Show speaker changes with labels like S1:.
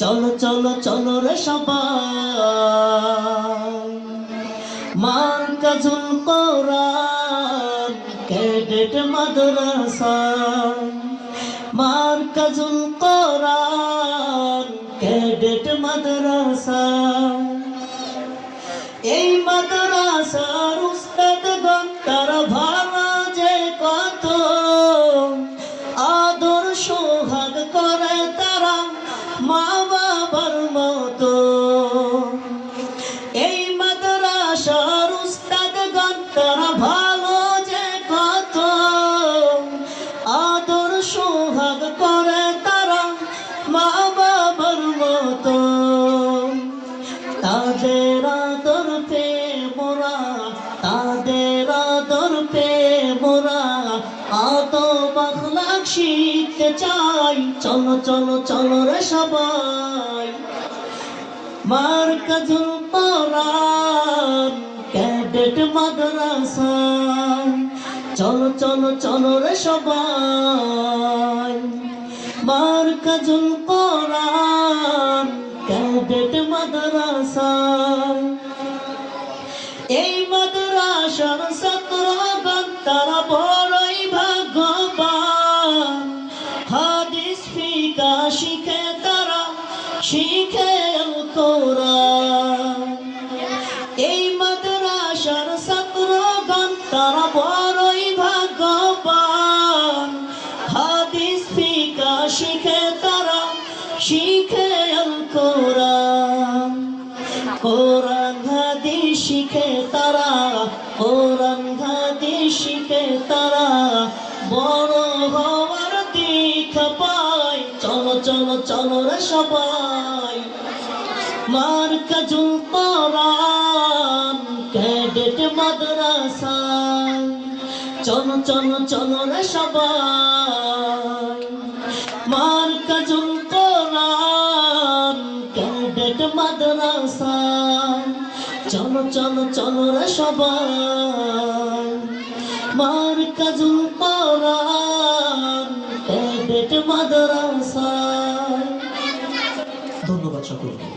S1: চলো চলো চলো রে সবাই। মার কাজুল কোরআন মাদ্রাসা। মার কাজুল কোরআন মাদ্রাসা। এই তাদের আদর পে মোরা, তাদের আদর পে মোরা। আত বাখলাক শিখতে চাই, চলো চলো চলো রে সবাই। মার কাজুল ক্যাডেট মাদ্রাসা চলো চলো চলো রে সবাই। মার কাজুল পরান ক্যাডেট মাদ্রাসা এই মাদ্রাসার ছাত্রগণ তারা বড়ই ভাগ্যবান। হাদিস ফিকা শিখে তারা শিখে কোরআন। এই মাদ্রাসার ছাত্রগণ তারা শিখে আল কোরআন। কোরআন শিখে তারা, কোরআন হাদিস শিখে তারা। বড় হওয়ার দীক্ষা পায়, চলো চলো চলো রে সবাই। মার কাজুল কোরআন, ক্যাডেট মাদ্রাসা চলো চলো চলো রে সবাই। মার চলো চলো চলো রে সবাই। মার কাজুল কোরআন ক্যাডেট মাদ্রাসা ধন্যবাদ সকলকে।